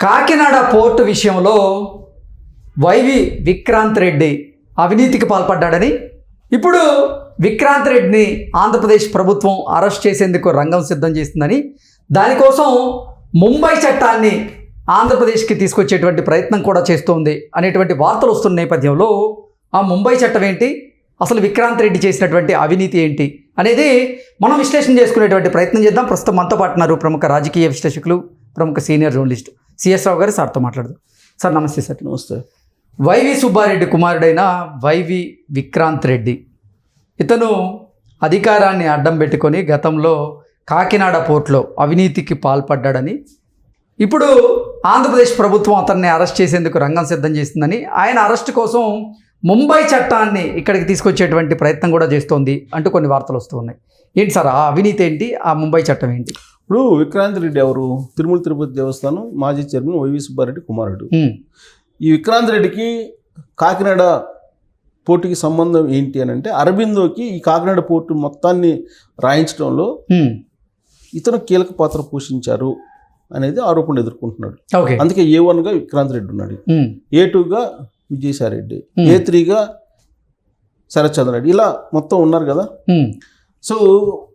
Kakinada port విషయంలో YV Vikrant Reddy అవినీతికి పాల్పడ్డాడని ఇప్పుడు విక్రాంత్ రెడ్డిని ఆంధ్రప్రదేశ్ ప్రభుత్వం అరెస్ట్ చేసేందుకు రంగం సిద్ధం చేస్తుందని దానికోసం ముంబై చట్టాన్ని ఆంధ్రప్రదేశ్కి తీసుకొచ్చేటువంటి ప్రయత్నం కూడా చేస్తోంది అనేటువంటి వార్తలు వస్తున్న నేపథ్యంలో ఆ ముంబై చట్టం ఏంటి? అసలు విక్రాంత్ రెడ్డి చేసినటువంటి అవినీతి ఏంటి? అనేది మనం విశ్లేషణ చేసుకునేటువంటి ప్రయత్నం చేద్దాం. ప్రస్తుతం మనతో పాటు ప్రముఖ రాజకీయ విశ్లేషకులు ప్రముఖ సీనియర్ జర్నలిస్ట్ సిఎస్ రావు గారు సార్తో మాట్లాడదాం. సార్ నమస్తే సార్. నమస్తే. వైవి సుబ్బారెడ్డి కుమారుడైన వైవి విక్రాంత్ రెడ్డి. ఇతను అధికారాన్ని అడ్డం పెట్టుకొని గతంలో కాకినాడ పోర్టులో అవినీతికి పాల్పడ్డాడని ఇప్పుడు ఆంధ్రప్రదేశ్ ప్రభుత్వం అతన్ని అరెస్ట్ చేసేందుకు రంగం సిద్ధం చేస్తుందని ఆయన అరెస్ట్ కోసం ముంబై చట్టాన్ని ఇక్కడికి తీసుకొచ్చేటువంటి ప్రయత్నం కూడా చేస్తోంది అంటూ కొన్ని వార్తలు వస్తూ ఉన్నాయి. ఏంటి సార్ ఆ అవినీతి ఏంటి? ఆ ముంబై చట్టం ఏంటి? ఇప్పుడు విక్రాంత్ రెడ్డి ఎవరు? తిరుమల తిరుపతి దేవస్థానం మాజీ చైర్మన్ వైవి సుబ్బారెడ్డి కుమారుడు. ఈ విక్రాంత్ రెడ్డికి కాకినాడ పోర్టుకి సంబంధం ఏంటి అని అంటే అరబిందోకి ఈ కాకినాడ పోర్టు మొత్తాన్ని రాయించడంలో ఇతను కీలక పాత్ర పోషించారు అనేది ఆరోపణ ఎదుర్కొంటున్నాడు. అందుకే ఏ వన్గా విక్రాంత్ రెడ్డి ఉన్నాడు. ఏ టూగా విజయసాయి రెడ్డి Hmm. ఏ త్రీగా శరత్చంద్ర రెడ్డి ఇలా మొత్తం ఉన్నారు కదా. సో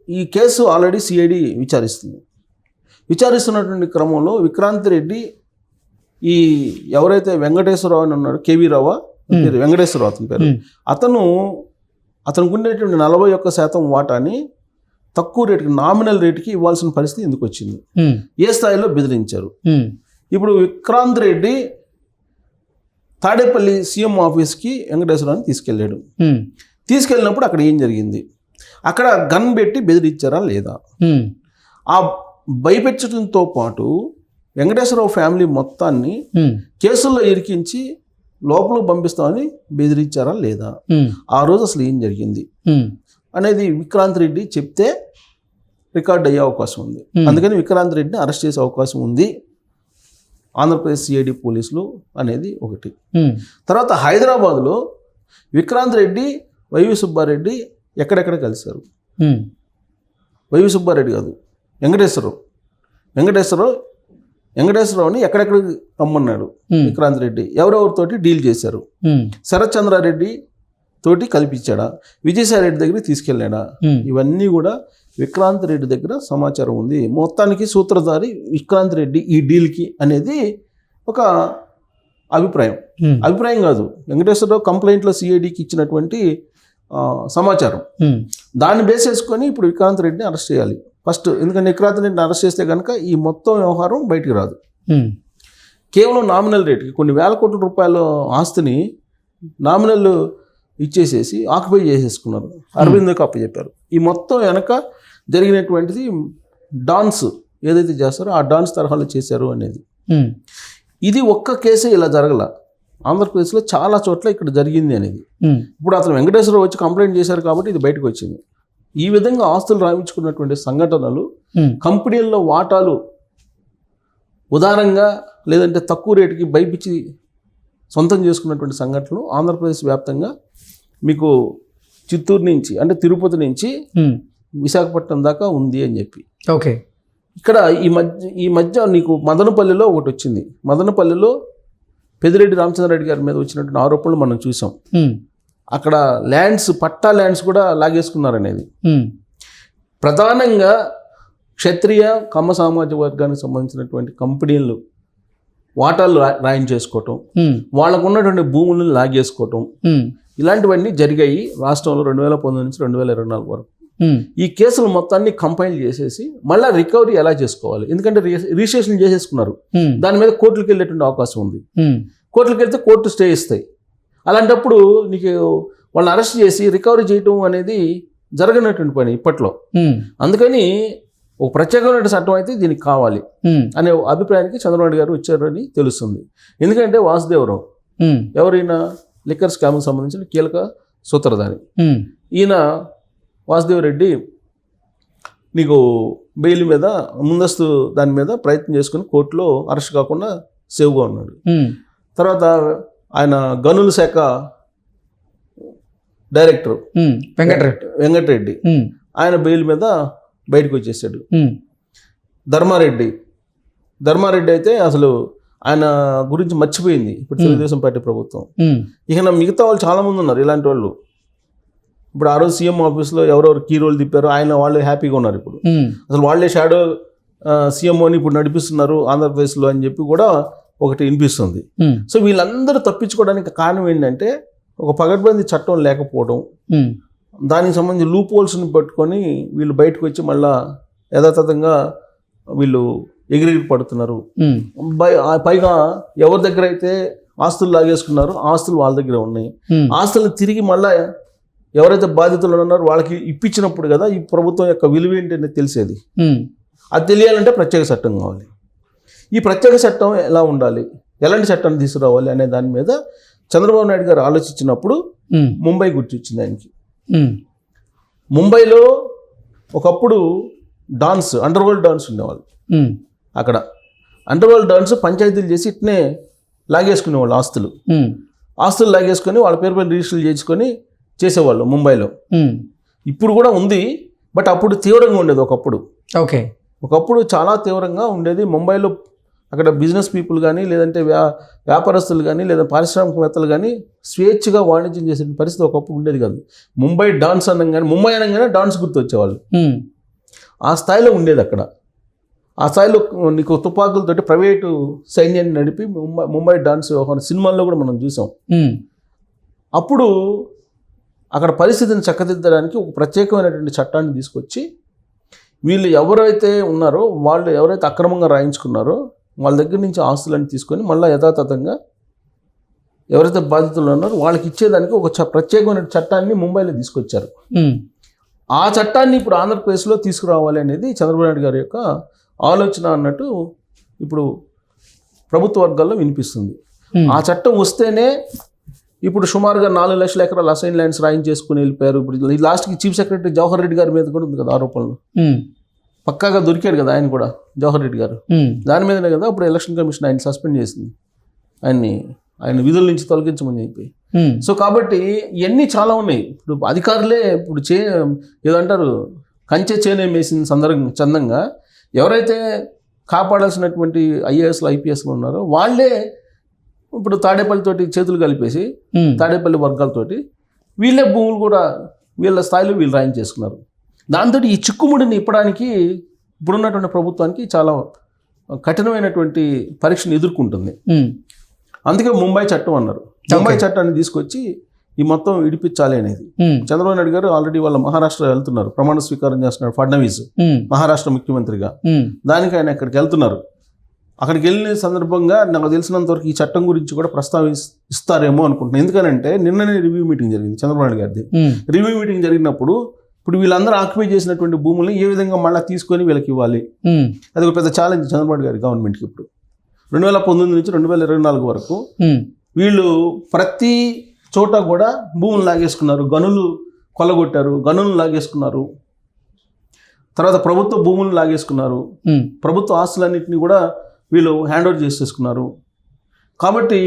ఈ కేసు ఆల్రెడీ సిఐడి విచారిస్తుంది. విచారిస్తున్నటువంటి క్రమంలో విక్రాంత్ రెడ్డి ఈ ఎవరైతే వెంకటేశ్వరరావు అని ఉన్నాడు కేవీ రావా. పేరు వెంకటేశ్వరరావు అతని పేరు. అతను అతనికి ఉండేటువంటి నలభై ఒక్క శాతం వాటాని తక్కువ రేటుకి నామినల్ రేటుకి ఇవ్వాల్సిన పరిస్థితి ఎందుకు వచ్చింది? ఏ స్థాయిలో బెదిరించారు? ఇప్పుడు విక్రాంత్ రెడ్డి తాడేపల్లి సీఎం ఆఫీస్కి వెంకటేశ్వరరావుని తీసుకెళ్ళాడు. తీసుకెళ్ళినప్పుడు అక్కడ ఏం జరిగింది? అక్కడ గన్ పెట్టి బెదిరించారా లేదా? ఆ భయపెట్టడంతో పాటు వెంకటేశ్వరరావు ఫ్యామిలీ మొత్తాన్ని కేసుల్లో ఇరికించి లోపలికి పంపిస్తామని బెదిరించారా లేదా? ఆ రోజు అసలు ఏం జరిగింది? అనేది విక్రాంత్ రెడ్డి చెప్తే రికార్డ్ అయ్యే అవకాశం ఉంది. అందుకని విక్రాంత్ రెడ్డిని అరెస్ట్ చేసే అవకాశం ఉంది. ఆంధ్రప్రదేశ్ సిఐడి పోలీసులు అనేది ఒకటి. తర్వాత హైదరాబాద్లో విక్రాంత్ రెడ్డి వైవి సుబ్బారెడ్డి ఎక్కడెక్కడ కలిశారు? వైవి సుబ్బారెడ్డి కాదు వెంకటేశ్వరరావు. వెంకటేశ్వరరావు వెంకటేశ్వరరావుని ఎక్కడెక్కడ రమ్మన్నాడు? ఉమ్, విక్రాంత్ రెడ్డి ఎవరెవరితోటి డీల్ చేశారు? శరత్ చంద్రారెడ్డి తోటి కల్పించాడా? విజయసాయి రెడ్డి దగ్గరికి తీసుకెళ్ళాడా? ఇవన్నీ కూడా విక్రాంత్ రెడ్డి దగ్గర సమాచారం ఉంది. మొత్తానికి సూత్రధారి విక్రాంత్ రెడ్డి ఈ డీల్కి అనేది ఒక అభిప్రాయం. అభిప్రాయం కాదు. వెంకటేశ్వరరావు కంప్లైంట్లో సిఐడికి ఇచ్చినటువంటి సమాచారం. దాన్ని బేస్ చేసుకొని ఇప్పుడు విక్రాంత్ రెడ్డిని అరెస్ట్ చేయాలి. ఫస్ట్ ఎందుకంటే విక్రాంత్ రెడ్డిని అరెస్ట్ చేస్తే కనుక ఈ మొత్తం వ్యవహారం బయటికి రాదు. కేవలం నామినల్ రేట్కి కొన్ని వేల కోట్ల రూపాయల ఆస్తిని నామినల్ ఇచ్చేసేసి ఆక్యుపై చేసేసుకున్నారు. అరవింద్కి అప్పచెప్పారు ఈ మొత్తం వెనక జరిగినటువంటిది డాన్స్ ఏదైతే చేస్తారో ఆ డాన్స్ తరహాలో చేశారు అనేది. ఇది ఒక్క కేసే ఇలా జరగల. ఆంధ్రప్రదేశ్లో చాలా చోట్ల ఇక్కడ జరిగింది అనేది. ఇప్పుడు అతను వెంకటేశ్వరరావు వచ్చి కంప్లైంట్ చేశారు కాబట్టి ఇది బయటకు వచ్చింది. ఈ విధంగా ఆస్తులు రాయించుకున్నటువంటి సంఘటనలు కంపెనీల్లో వాటాలు ఉదారంగా లేదంటే తక్కువ రేటుకి భయపిచ్చి సొంతం చేసుకున్నటువంటి సంఘటనలు ఆంధ్రప్రదేశ్ వ్యాప్తంగా మీకు చిత్తూరు నుంచి అంటే తిరుపతి నుంచి విశాఖపట్నం దాకా ఉంది అని చెప్పి. ఓకే. ఇక్కడ ఈ మధ్య ఈ మధ్య నీకు మదనపల్లిలో ఒకటి వచ్చింది. మదనపల్లిలో పెదిరెడ్డి రామచంద్రరెడ్డి గారి మీద వచ్చినటువంటి ఆరోపణలు మనం చూసాం. అక్కడ ల్యాండ్స్ పట్టా ల్యాండ్స్ కూడా లాగేసుకున్నారనేది. ప్రధానంగా క్షత్రియ కమ్మ సామాజిక వర్గానికి సంబంధించినటువంటి కంపెనీలు వాటాలు రాయించేసుకోవటం వాళ్ళకు ఉన్నటువంటి భూములను లాగేసుకోవటం ఇలాంటివన్నీ జరిగాయి రాష్ట్రంలో రెండు వేల పంతొమ్మిది నుంచి రెండు వేల ఇరవై నాలుగు వరకు. ఈ కేసులు మొత్తాన్ని కంపైల్ చేసేసి మళ్ళీ రికవరీ ఎలా చేసుకోవాలి? ఎందుకంటే రిజిస్ట్రేషన్ చేసేసుకున్నారు. దాని మీద కోర్టులకు వెళ్ళేటువంటి అవకాశం ఉంది. కోర్టులకు వెళ్తే కోర్టు స్టే ఇస్తాయి. అలాంటప్పుడు నీకు వాళ్ళని అరెస్ట్ చేసి రికవరీ చేయటం అనేది జరగనటువంటి పని ఇప్పట్లో. అందుకని ఒక ప్రత్యేకమైన చట్టం అయితే దీనికి కావాలి. అనే అభిప్రాయానికి చంద్రబాబు గారు వచ్చారని తెలుస్తుంది. ఎందుకంటే వాసుదేవరావు ఎవరైనా లిక్కర్ స్కామ్కి సంబంధించిన కీలక సూత్రధారి. ఈయన వాసుదేవరెడ్డి నీకు బెయిల్ మీద ముందస్తు దాని మీద ప్రయత్నం చేసుకుని కోర్టులో అరెస్ట్ కాకుండా సేవ్గా ఉన్నాడు. తర్వాత ఆయన గనుల శాఖ డైరెక్టర్ వెంకటరెడ్డి. వెంకటరెడ్డి. ఆయన బెయిల్ మీద బయటకు వచ్చేసాడు. ధర్మారెడ్డి. ధర్మారెడ్డి అయితే అసలు ఆయన గురించి మర్చిపోయింది. ఇప్పుడు తెలుగుదేశం పార్టీ ప్రభుత్వం. ఇక నా మిగతా వాళ్ళు చాలా మంది ఉన్నారు ఇలాంటి వాళ్ళు. ఇప్పుడు ఆ రోజు సీఎం ఆఫీస్లో ఎవరెవరు కీ రోల్ తిప్పారో ఆయన వాళ్ళు హ్యాపీగా ఉన్నారు ఇప్పుడు. అసలు వాళ్ళే షాడో సీఎం అని ఇప్పుడు నడిపిస్తున్నారు ఆంధ్రప్రదేశ్లో అని చెప్పి కూడా ఒకటి వినిపిస్తుంది. సో వీళ్ళందరూ తప్పించుకోవడానికి కారణం ఏంటంటే ఒక పగడ్బందీ చట్టం లేకపోవడం దానికి సంబంధించి లూప్ హోల్స్ని పట్టుకొని వీళ్ళు బయటకు వచ్చి మళ్ళా యథాతథంగా వీళ్ళు ఎగిరెగిరి పడుతున్నారు. పైగా ఎవరి దగ్గర అయితే ఆస్తులు లాగేసుకున్నారో ఆస్తులు వాళ్ళ దగ్గర ఉన్నాయి. ఆస్తులను తిరిగి మళ్ళా ఎవరైతే బాధితులు ఉన్నారో వాళ్ళకి ఇప్పించినప్పుడు కదా ఈ ప్రభుత్వం యొక్క విలువ ఏంటి అనేది తెలిసేది. అది తెలియాలంటే ప్రత్యేక చట్టం కావాలి. ఈ ప్రత్యేక చట్టం ఎలా ఉండాలి? ఎలాంటి చట్టాన్ని తీసుకురావాలి అనే దాని మీద చంద్రబాబు నాయుడు గారు ఆలోచించినప్పుడు ముంబై గుర్తొచ్చింది ఆయనకి. ముంబైలో ఒకప్పుడు డాన్స్ అండర్ వరల్డ్ డాన్స్ ఉండేవాళ్ళు. అక్కడ అండర్ వరల్డ్ డాన్స్ పంచాయతీలు చేసి ఇట్నే లాగేసుకునేవాళ్ళు ఆస్తులు. ఆస్తులు లాగేసుకొని వాళ్ళ పేరు పైన రిజిస్టర్లు చేసుకొని చేసేవాళ్ళు ముంబైలో. ఇప్పుడు కూడా ఉంది బట్ అప్పుడు తీవ్రంగా ఉండేది ఒకప్పుడు. ఓకే. ఒకప్పుడు చాలా తీవ్రంగా ఉండేది. ముంబైలో అక్కడ బిజినెస్ పీపుల్ కానీ లేదంటే వ్యా వ్యాపారస్తులు కానీ లేదా పారిశ్రామికవేత్తలు కానీ స్వేచ్ఛగా వాణిజ్యం చేసే పరిస్థితి ఒకప్పుడు ఉండేది కాదు. ముంబై డాన్స్ అనగానే ముంబై అనగానే డాన్స్ గుర్తు వచ్చేవాళ్ళు ఆ స్థాయిలో ఉండేది అక్కడ. ఆ స్థాయిలో నీకు తుపాకులతోటి ప్రైవేటు సైన్యాన్ని నడిపి ముంబై ముంబై డాన్స్ వ్యవహారం సినిమాల్లో కూడా మనం చూసాం. అప్పుడు అక్కడ పరిస్థితిని చక్కదిద్దడానికి ఒక ప్రత్యేకమైనటువంటి చట్టాన్ని తీసుకొచ్చి వీళ్ళు ఎవరైతే ఉన్నారో వాళ్ళు ఎవరైతే అక్రమంగా రాయించుకున్నారో వాళ్ళ దగ్గర నుంచి ఆస్తులన్నీ తీసుకొని మళ్ళీ యథాతథంగా ఎవరైతే బాధితులు ఉన్నారో వాళ్ళకి ఇచ్చేదానికి ఒక ప్రత్యేకమైన చట్టాన్ని ముంబైలో తీసుకొచ్చారు. ఆ చట్టాన్ని ఇప్పుడు ఆంధ్రప్రదేశ్లో తీసుకురావాలి అనేది చంద్రబాబు నాయుడు గారి యొక్క ఆలోచన అన్నట్టు ఇప్పుడు ప్రభుత్వ వర్గాల్లో వినిపిస్తుంది. ఆ చట్టం వస్తేనే ఇప్పుడు సుమారుగా నాలుగు లక్షల ఎకరాలు అసైన్ ల్యాండ్స్ రాయించేసుకుని వెళ్ళిపోయారు. ఇప్పుడు ఈ లాస్ట్కి చీఫ్ సెక్రటరీ జవహర్ రెడ్డి గారి మీద కూడా ఉంది కదా ఆరోపణలు. పక్కాగా దొరికాడు కదా ఆయన కూడా జవహర్ రెడ్డి గారు. దాని మీదనే కదా ఇప్పుడు ఎలక్షన్ కమిషన్ ఆయన సస్పెండ్ చేసింది. ఆయన్ని ఆయన విధుల నుంచి తొలగించమని చెప్పి. సో కాబట్టి ఇవన్నీ చాలా ఉన్నాయి. ఇప్పుడు అధికారులే ఇప్పుడు చే ఏదో అంటారు కంచె చేనే వేసిన సందర్భం చందంగా ఎవరైతే కాపాడాల్సినటువంటి ఐఏఎస్లు ఐపీఎస్లు ఉన్నారో వాళ్ళే ఇప్పుడు తాడేపల్లితోటి చేతులు కలిపేసి తాడేపల్లి వర్గాలతోటి వీళ్ళే భూములు కూడా వీళ్ళ స్థాయిలో వీళ్ళు రాయించేసుకున్నారు. దాంతో ఈ చిక్కుముడిని ఇప్పడానికి ఇప్పుడున్నటువంటి ప్రభుత్వానికి చాలా కఠినమైనటువంటి పరీక్షను ఎదుర్కొంటుంది. అందుకే ముంబై చట్టం అన్నారు. ముంబై చట్టాన్ని తీసుకొచ్చి ఈ మొత్తం ఇడిపించాలి అనేది. చంద్రబాబు నాయుడు గారు ఆల్రెడీ వాళ్ళ మహారాష్ట్ర వెళ్తున్నారు. ప్రమాణ స్వీకారం చేస్తున్నారు ఫడ్నవీస్. మహారాష్ట్ర ముఖ్యమంత్రిగా. దానికి ఆయన అక్కడికి వెళ్తున్నారు. అక్కడికి వెళ్ళిన సందర్భంగా నాకు తెలిసినంత వరకు ఈ చట్టం గురించి కూడా ప్రస్తావిస్ ఇస్తారేమో అనుకుంటున్నాను. ఎందుకనంటే నిన్ననే రివ్యూ మీటింగ్ జరిగింది చంద్రబాబు నాయుడు గారిది. రివ్యూ మీటింగ్ జరిగినప్పుడు ఇప్పుడు వీళ్ళందరూ ఆక్యుపై చేసినటువంటి భూముల్ని ఏ విధంగా మళ్ళీ తీసుకొని వీళ్ళకి ఇవ్వాలి? అది ఒక పెద్ద ఛాలెంజ్ చంద్రబాబు గారి గవర్నమెంట్కి ఇప్పుడు. రెండు వేల పంతొమ్మిది నుంచి రెండు వేల ఇరవై నాలుగు వరకు వీళ్ళు ప్రతి చోట కూడా భూములు లాగేసుకున్నారు. గనులు కొల్లగొట్టారు గనులు లాగేసుకున్నారు. తర్వాత ప్రభుత్వ భూములు లాగేసుకున్నారు. ప్రభుత్వ ఆస్తులన్నింటినీ కూడా వీళ్ళు హ్యాండ్ ఓవర్ చేసేసుకున్నారు. కాబట్టి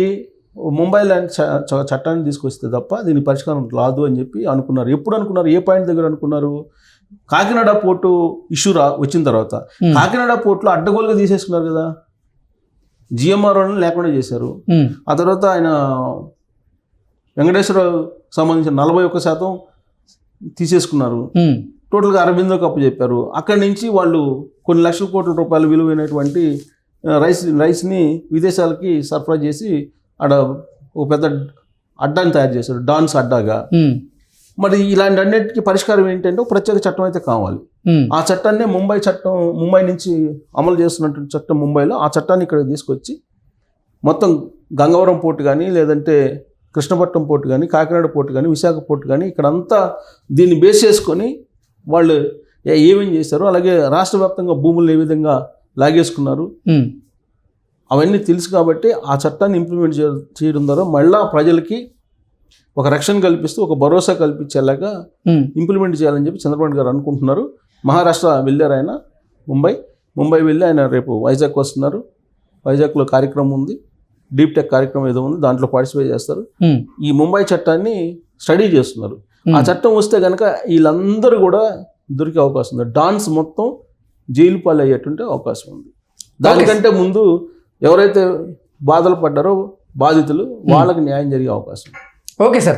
ముంబై చ- చట్టాన్ని తీసుకొస్తే తప్ప దీని పరిష్కారం రాదు అని చెప్పి అనుకున్నారు. ఎప్పుడు అనుకున్నారు? ఏ పాయింట్ దగ్గర అనుకున్నారు? కాకినాడ పోర్టు ఇష్యూ రా వచ్చిన తర్వాత. కాకినాడ పోర్టులో అడ్డగోలుగా తీసేసుకున్నారు కదా? జిఎంఆర్ వాళ్ళని లేకుండా చేశారు. ఆ తర్వాత ఆయన వెంకటేశ్వరరావు సంబంధించిన నలభై ఒక్క శాతం తీసేసుకున్నారు. టోటల్గా అరవిందోకి అప్పు చెప్పారు. అక్కడి నుంచి వాళ్ళు కొన్ని లక్షల కోట్ల రూపాయల విలువైనటువంటి రైస్ రైస్ని విదేశాలకి సరఫరా చేసి ఆడ ఒక పెద్ద అడ్డాని తయారు చేశారు డాన్స్ అడ్డాగా. మరి ఇలాంటి అన్నిటికీ పరిష్కారం ఏంటంటే ఒక ప్రత్యేక చట్టం అయితే కావాలి. ఆ చట్టాన్నే ముంబై చట్టం ముంబై నుంచి అమలు చేస్తున్నటువంటి చట్టం ముంబైలో ఆ చట్టాన్ని ఇక్కడ తీసుకొచ్చి మొత్తం గంగవరం పోర్టు కానీ లేదంటే కృష్ణపట్నం పోర్టు కానీ కాకినాడ పోర్టు కానీ విశాఖ పోర్టు కానీ ఇక్కడంతా దీన్ని బేస్ చేసుకొని వాళ్ళు ఏమేం చేశారు అలాగే రాష్ట్ర వ్యాప్తంగా భూములను ఏ విధంగా లాగేసుకున్నారు. అవన్నీ తెలుసు కాబట్టి ఆ చట్టాన్ని ఇంప్లిమెంట్ చేయడం ద్వారా మళ్ళా ప్రజలకి ఒక రక్షణ కల్పిస్తూ ఒక భరోసా కల్పించేలాగా ఇంప్లిమెంట్ చేయాలని చెప్పి చంద్రబాబు గారు అనుకుంటున్నారు. మహారాష్ట్ర వెళ్ళారు ఆయన ముంబై. ముంబై వెళ్ళి ఆయన రేపు వైజాగ్ వస్తున్నారు. వైజాగ్లో కార్యక్రమం ఉంది. డీప్ టెక్ కార్యక్రమం ఏదో ఉంది. దాంట్లో పార్టిసిపేట్ చేస్తారు. ఈ ముంబై చట్టాన్ని స్టడీ చేస్తున్నారు. ఆ చట్టం వస్తే కనుక వీళ్ళందరూ కూడా దొరికే అవకాశం ఉంది. డాన్స్ మొత్తం జైలు పాలు అయ్యేటువంటి అవకాశం ఉంది. దానికంటే ముందు ఎవరైతే బాధలు పడ్డారో బాధితులు వాళ్ళకి న్యాయం జరిగే అవకాశం. Okay sir.